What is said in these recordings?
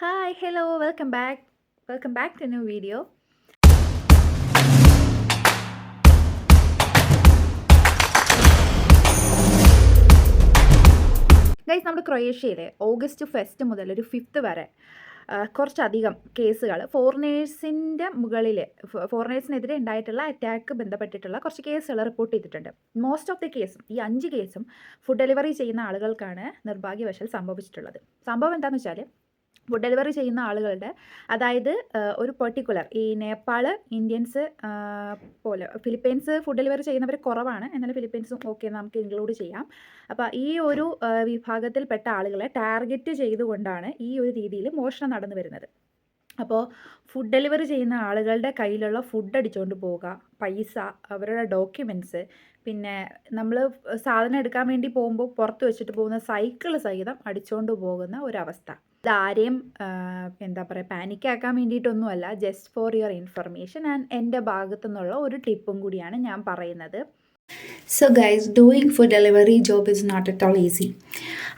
Hi, hello welcome back welcome back to new video. Guys നമ്മുടെ ക്രൊയേഷ്യയിൽ August first മുതൽ ഒരു ഫിഫ്ത്ത് വരെ കുറച്ചധികം കേസുകൾ ഫോറിനേഴ്സിന്റെ മുകളിൽ ഫോറിനേഴ്സിനെതിരെ ഉണ്ടായിട്ടുള്ള അറ്റാക്ക് ബന്ധപ്പെട്ടിട്ടുള്ള കുറച്ച് കേസുകൾ റിപ്പോർട്ട് ചെയ്തിട്ടുണ്ട്. മോസ്റ്റ് ഓഫ് ദി കേസും ഈ അഞ്ച് കേസും ഫുഡ് ഡെലിവറി ചെയ്യുന്ന ആളുകൾക്കാണ് നിർഭാഗ്യവശാൽ സംഭവിച്ചിട്ടുള്ളത്. സംഭവം എന്താണെന്ന് വെച്ചാൽ ഫുഡ് ഡെലിവറി ചെയ്യുന്ന ആളുകളുടെ അതായത് ഒരു പെർട്ടിക്കുലർ ഈ നേപ്പാൾ ഇന്ത്യൻസ് പോലെ ഫിലിപ്പീൻസ് ഫുഡ് ഡെലിവറി ചെയ്യുന്നവർ കുറവാണ്. എന്നാലും ഫിലിപ്പീൻസും ഓക്കെ നമുക്ക് ഇൻക്ലൂഡ് ചെയ്യാം. അപ്പോൾ ഈ ഒരു വിഭാഗത്തിൽപ്പെട്ട ആളുകളെ ടാർഗറ്റ് ചെയ്തുകൊണ്ടാണ് ഈ ഒരു രീതിയിൽ മോഷണം നടന്നു വരുന്നത്. അപ്പോൾ ഫുഡ് ഡെലിവറി ചെയ്യുന്ന ആളുകളുടെ കയ്യിലുള്ള ഫുഡ് അടിച്ചുകൊണ്ട് പോവുക. പൈസ അവരുടെ ഡോക്യുമെന്റ്സ് പിന്നെ നമ്മൾ സാധനം എടുക്കാൻ വേണ്ടി പോകുമ്പോൾ പുറത്ത് വെച്ചിട്ട് പോകുന്ന സൈക്കിൾ സഹിതം അടിച്ചുകൊണ്ട് പോകുന്ന ഒരവസ്ഥ. ഇതാരെയും എന്താ പറയുക പാനിക്കാക്കാൻ വേണ്ടിയിട്ടൊന്നുമല്ല. Just for your information and എന്റെ ഭാഗത്തു നിന്നുള്ള ഒരു ടിപ്പും കൂടിയാണ് ഞാൻ പറയുന്നത്. So guys doing food delivery job is not at all easy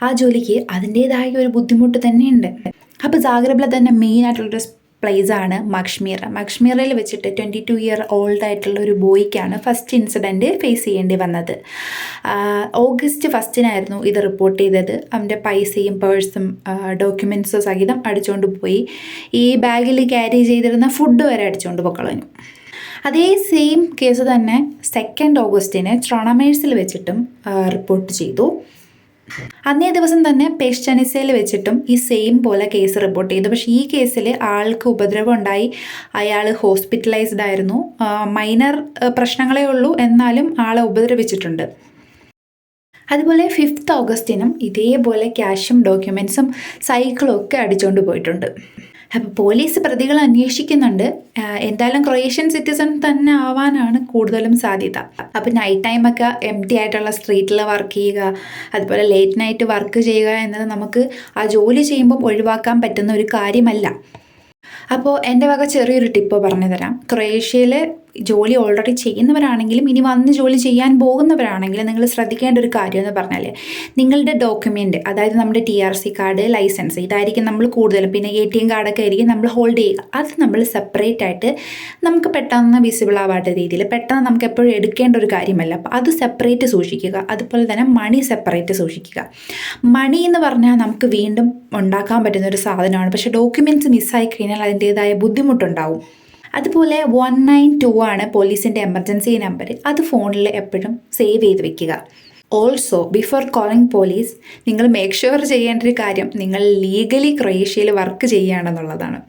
ആ ജോലിക്ക് അതിന്റേതായ ഒരു ബുദ്ധിമുട്ട് തന്നെയുണ്ട്. അപ്പോൾ ജാഗ്രബിലെ തന്നെ മെയിൻ ആയിട്ടുള്ളൊരു പ്ലേസ് ആണ് മക്ഷ്മീർ മക്ഷ്മീറിൽ വെച്ചിട്ട് ട്വന്റി ടു ഇയർ ഓൾഡ് ആയിട്ടുള്ള ഒരു ബോയ്ക്കാണ് ഫസ്റ്റ് ഇൻസിഡന്റ് ഫേസ് ചെയ്യേണ്ടി വന്നത്. ഓഗസ്റ്റ് ഫസ്റ്റിനായിരുന്നു ഇത് റിപ്പോർട്ട് ചെയ്തത്. അവന്റെ പൈസയും പേഴ്സും ഡോക്യുമെന്റ്സും സഹിതം അടിച്ചുകൊണ്ട് പോയി. ഈ ബാഗിൽ ക്യാരി ചെയ്തിരുന്ന ഫുഡ് വരെ അടിച്ചുകൊണ്ട് പൊക്കളഞ്ഞു. അതേ സെയിം കേസ് തന്നെ സെക്കൻഡ് ഓഗസ്റ്റിന് ട്രോണമേഴ്സിൽ വെച്ചിട്ടും റിപ്പോർട്ട് ചെയ്തു. അന്നേ ദിവസം തന്നെ പേഷ്ചനിസയിൽ വെച്ചിട്ടും ഈ സെയിം പോലെ കേസ് റിപ്പോർട്ട് ചെയ്തു. പക്ഷേ ഈ കേസിൽ ആൾക്ക് ഉപദ്രവം ഉണ്ടായി. അയാൾ ഹോസ്പിറ്റലൈസ്ഡ് ആയിരുന്നു. മൈനർ പ്രശ്നങ്ങളേ ഉള്ളൂ. എന്നാലും ആളെ ഉപദ്രവിച്ചിട്ടുണ്ട്. അതുപോലെ ഫിഫ്ത്ത് ഓഗസ്റ്റിനും ഇതേപോലെ ക്യാഷും ഡോക്യുമെൻസും സൈക്കിളും ഒക്കെ അടിച്ചുകൊണ്ട് പോയിട്ടുണ്ട്. അപ്പോൾ പോലീസ് പ്രതികൾ അന്വേഷിക്കുന്നുണ്ട്. എന്തായാലും ക്രൊയേഷ്യൻ സിറ്റിസൺ തന്നെ ആവാനാണ് കൂടുതലും സാധ്യത. അപ്പോൾ നൈറ്റ് ടൈമൊക്കെ എം ടി ആയിട്ടുള്ള സ്ട്രീറ്റിൽ വർക്ക് ചെയ്യുക അതുപോലെ ലേറ്റ് നൈറ്റ് വർക്ക് ചെയ്യുക എന്നത് നമുക്ക് ആ ജോലി ചെയ്യുമ്പോൾ ഒഴിവാക്കാൻ പറ്റുന്ന ഒരു കാര്യമല്ല. അപ്പോൾ എന്റെ വക ചെറിയൊരു ടിപ്പ് പറഞ്ഞു തരാം ക്രൊയേഷ്യയിൽ ജോലി ഓൾറെഡി ചെയ്യുന്നവരാണെങ്കിലും ഇനി വന്ന് ജോലി ചെയ്യാൻ പോകുന്നവരാണെങ്കിലും നിങ്ങൾ ശ്രദ്ധിക്കേണ്ട ഒരു കാര്യം എന്ന് പറഞ്ഞാൽ നിങ്ങളുടെ ഡോക്യുമെന്റ് അതായത് നമ്മുടെ T R C card licence ഇതായിരിക്കും നമ്മൾ കൂടുതൽ പിന്നെ എ ടി എം കാർഡൊക്കെ ആയിരിക്കും നമ്മൾ ഹോൾഡ് ചെയ്യുക. അത് നമ്മൾ സെപ്പറേറ്റ് ആയിട്ട് നമുക്ക് പെട്ടെന്ന് വിസിബിൾ ആവാത്ത രീതിയിൽ പെട്ടെന്ന് നമുക്ക് എപ്പോഴും എടുക്കേണ്ട ഒരു കാര്യമല്ല. അപ്പോൾ അത് സെപ്പറേറ്റ് സൂക്ഷിക്കുക. അതുപോലെ തന്നെ മണി സെപ്പറേറ്റ് സൂക്ഷിക്കുക. മണി എന്ന് പറഞ്ഞാൽ നമുക്ക് വീണ്ടും ഉണ്ടാക്കാൻ പറ്റുന്ന ഒരു സാധനമാണ്. പക്ഷേ ഡോക്യുമെന്റ്സ് മിസ്സായി കഴിഞ്ഞാൽ അതിന്റേതായ ബുദ്ധിമുട്ടുണ്ടാവും. അതുപോലെ വൺ നയൻ ടു ആണ് പോലീസിന്റെ എമർജൻസി നമ്പർ അത് ഫോണിൽ എപ്പോഴും സേവ് ചെയ്ത് വെക്കുക. ഓൾസോ ബിഫോർ കോളിംഗ് പോലീസ് നിങ്ങൾ മേക്ക് ഷുവർ ചെയ്യേണ്ട ഒരു കാര്യം നിങ്ങൾ ലീഗലി ക്രൊയേഷ്യയിൽ വർക്ക് ചെയ്യുകയാണെന്നുള്ളതാണ്.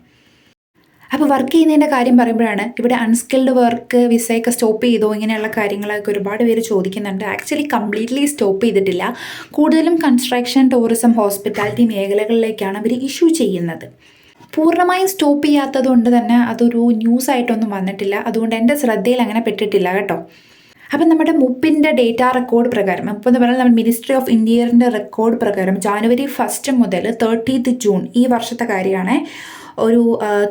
അപ്പോൾ വർക്ക് ചെയ്യുന്നതിന്റെ കാര്യം പറയുമ്പോഴാണ് ഇവിടെ അൺസ്കിൽഡ് വർക്ക് വിസയൊക്കെ സ്റ്റോപ്പ് ചെയ്തോ ഇങ്ങനെയുള്ള കാര്യങ്ങളൊക്കെ ഒരുപാട് പേര് ചോദിക്കുന്നുണ്ട്. ആക്ച്വലി കംപ്ലീറ്റ്ലി സ്റ്റോപ്പ് ചെയ്തിട്ടില്ല. കൂടുതലും കൺസ്ട്രക്ഷൻ ടൂറിസം ഹോസ്പിറ്റാലിറ്റി മേഖലകളിലേക്കാണ് അവർ ഇഷ്യൂ ചെയ്യുന്നത്. പൂർണമായും സ്റ്റോപ്പ് ചെയ്യാത്തത് കൊണ്ട് തന്നെ അതൊരു ന്യൂസ് ആയിട്ടൊന്നും വന്നിട്ടില്ല. അതുകൊണ്ട് എന്റെ ശ്രദ്ധയിൽ അങ്ങനെ പെട്ടിട്ടില്ല കേട്ടോ. അപ്പം നമ്മുടെ മുപ്പിന്റെ ഡേറ്റ റെക്കോർഡ് പ്രകാരം മുപ്പ് എന്ന് പറഞ്ഞാൽ നമ്മുടെ മിനിസ്ട്രി ഓഫ് ഇന്ത്യറിന്റെ റെക്കോർഡ് പ്രകാരം ജാനുവരി ഫസ്റ്റ് മുതൽ തേർട്ടീത്ത് ജൂൺ ഈ വർഷത്തെ കാര്യമാണ് ഒരു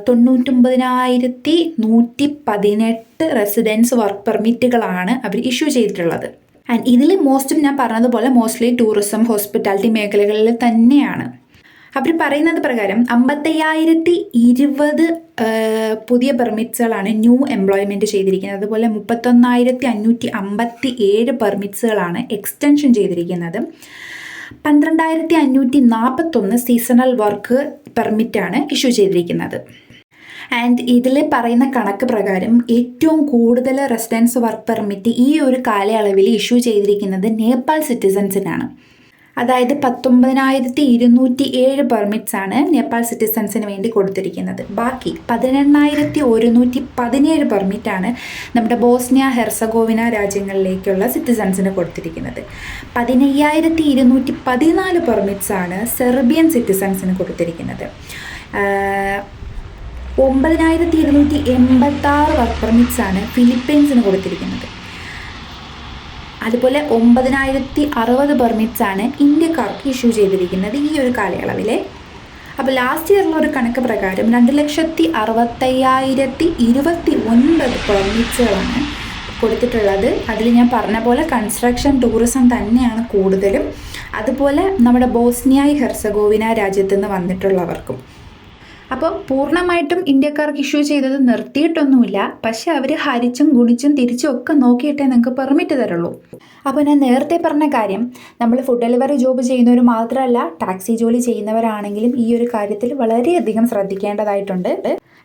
തൊണ്ണൂറ്റൊമ്പതിനായിരത്തി നൂറ്റി പതിനെട്ട് റെസിഡൻസ് വർക്ക് പെർമിറ്റുകളാണ് അവർ ഇഷ്യൂ ചെയ്തിട്ടുള്ളത്. ആൻഡ് ഇതിൽ മോസ്റ്റും ഞാൻ പറഞ്ഞതുപോലെ മോസ്റ്റ്ലി ടൂറിസം ഹോസ്പിറ്റാലിറ്റി മേഖലകളിൽ തന്നെയാണ്. അവർ പറയുന്നത് പ്രകാരം അമ്പത്തയ്യായിരത്തി ഇരുപത് പുതിയ പെർമിറ്റ്സുകളാണ് ന്യൂ എംപ്ലോയ്മെന്റ് ചെയ്തിരിക്കുന്നത്. അതുപോലെ മുപ്പത്തൊന്നായിരത്തി അഞ്ഞൂറ്റി അമ്പത്തി ഏഴ് പെർമിറ്റ്സുകളാണ് എക്സ്റ്റൻഷൻ ചെയ്തിരിക്കുന്നത്. പന്ത്രണ്ടായിരത്തി അഞ്ഞൂറ്റി നാൽപ്പത്തൊന്ന് സീസണൽ വർക്ക് പെർമിറ്റാണ് ഇഷ്യൂ ചെയ്തിരിക്കുന്നത്. ആൻഡ് ഇതിൽ പറയുന്ന കണക്ക് പ്രകാരം ഏറ്റവും കൂടുതൽ റെസിഡൻസ് വർക്ക് പെർമിറ്റ് ഈ ഒരു കാലയളവിൽ ഇഷ്യൂ ചെയ്തിരിക്കുന്നത് നേപ്പാൾ സിറ്റിസൺസിനാണ് അതായത് പത്തൊമ്പതിനായിരത്തി ഇരുന്നൂറ്റി ഏഴ് പെർമിറ്റ്സ് ആണ് നേപ്പാൾ സിറ്റിസൺസിന് വേണ്ടി കൊടുത്തിരിക്കുന്നത്. ബാക്കി പതിനെണ്ണായിരത്തി ഒരുന്നൂറ്റി പതിനേഴ് പെർമിറ്റാണ് നമ്മുടെ ബോസ്നിയ ഹെർസഗോവിന രാജ്യങ്ങളിലേക്കുള്ള സിറ്റിസൺസിന് കൊടുത്തിരിക്കുന്നത്. പതിനയ്യായിരത്തി ഇരുന്നൂറ്റി പതിനാല് പെർമിറ്റ്സ് ആണ് സെർബിയൻ സിറ്റിസൺസിന് കൊടുത്തിരിക്കുന്നത്. ഒമ്പതിനായിരത്തി ഇരുന്നൂറ്റി എൺപത്താറ് വർക്ക് പെർമിറ്റ്സ് ആണ് ഫിലിപ്പീൻസിന് കൊടുത്തിരിക്കുന്നത്. അതുപോലെ ഒമ്പതിനായിരത്തി അറുപത് പെർമിറ്റ്സ് ആണ് ഇന്ത്യക്കാർക്ക് ഇഷ്യൂ ചെയ്തിരിക്കുന്നത് ഈ ഒരു കാലയളവിലെ. അപ്പോൾ ലാസ്റ്റ് ഇയറിലെ ഒരു കണക്ക് പ്രകാരം രണ്ട് ലക്ഷത്തി അറുപത്തയ്യായിരത്തി ഇരുപത്തി ഒൻപത് പെർമിറ്റ്സുകളാണ് കൊടുത്തിട്ടുള്ളത്. അതിൽ ഞാൻ പറഞ്ഞ പോലെ കൺസ്ട്രക്ഷൻ ടൂറിസം തന്നെയാണ് കൂടുതലും. അതുപോലെ നമ്മുടെ ബോസ്നിയായി ഹെർസഗോവിന രാജ്യത്തു നിന്ന് വന്നിട്ടുള്ളവർക്കും. അപ്പോൾ പൂർണമായിട്ടും ഇന്ത്യക്കാർക്ക് ഇഷ്യൂ ചെയ്തത് നിർത്തിയിട്ടൊന്നുമില്ല. പക്ഷെ അവർ ഹരിച്ചും ഗുണിച്ചും തിരിച്ചും ഒക്കെ നോക്കിയിട്ടേ നിങ്ങൾക്ക് പെർമിറ്റ് തരുള്ളൂ. അപ്പോൾ ഞാൻ നേരത്തെ പറഞ്ഞ കാര്യം നമ്മൾ ഫുഡ് ഡെലിവറി ജോബ് ചെയ്യുന്നവർ മാത്രമല്ല ടാക്സി ജോലി ചെയ്യുന്നവരാണെങ്കിലും ഈ ഒരു കാര്യത്തിൽ വളരെയധികം ശ്രദ്ധിക്കേണ്ടതായിട്ടുണ്ട്.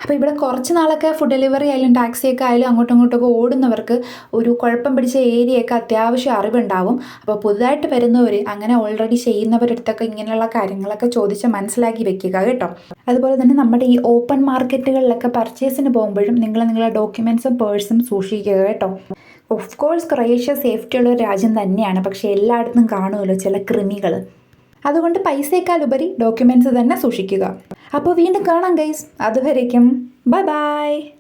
അപ്പോൾ ഇവിടെ കുറച്ച് നാളൊക്കെ ഫുഡ് ഡെലിവറി ആയാലും ടാക്സി ഒക്കെ ആയാലും അങ്ങോട്ടും ഇങ്ങോട്ടൊക്കെ ഓടുന്നവർക്ക് ഒരു കുഴപ്പം പിടിച്ച ഏരിയയൊക്കെ അത്യാവശ്യം അറിവുണ്ടാവും. അപ്പോൾ പുതുതായിട്ട് വരുന്നവർ അങ്ങനെ ഓൾറെഡി ചെയ്യുന്നവരടുത്തൊക്കെ ഇങ്ങനെയുള്ള കാര്യങ്ങളൊക്കെ ചോദിച്ച് മനസ്സിലാക്കി വെക്കുക കേട്ടോ. അതുപോലെ തന്നെ നമ്മുടെ ഈ ഓപ്പൺ മാർക്കറ്റുകളിലൊക്കെ പർച്ചേസിന് പോകുമ്പോഴും നിങ്ങൾ നിങ്ങളുടെ ഡോക്യുമെൻസും പേഴ്സും സൂക്ഷിക്കുക കേട്ടോ. ഓഫ് കോഴ്സ് ക്രൊയേഷ്യ സേഫ്റ്റി ഉള്ള ഒരു രാജ്യം തന്നെയാണ്. പക്ഷേ എല്ലായിടത്തും കാണുമല്ലോ ചില കൃമികൾ അതുകൊണ്ട് പൈസയേക്കാൾ ഉപരി ഡോക്യുമെന്റ്സ് തന്നെ സൂക്ഷിക്കുക. അപ്പോൾ വീണ്ടും കാണാം ഗൈസ് അതുവരേക്കും. Bye bye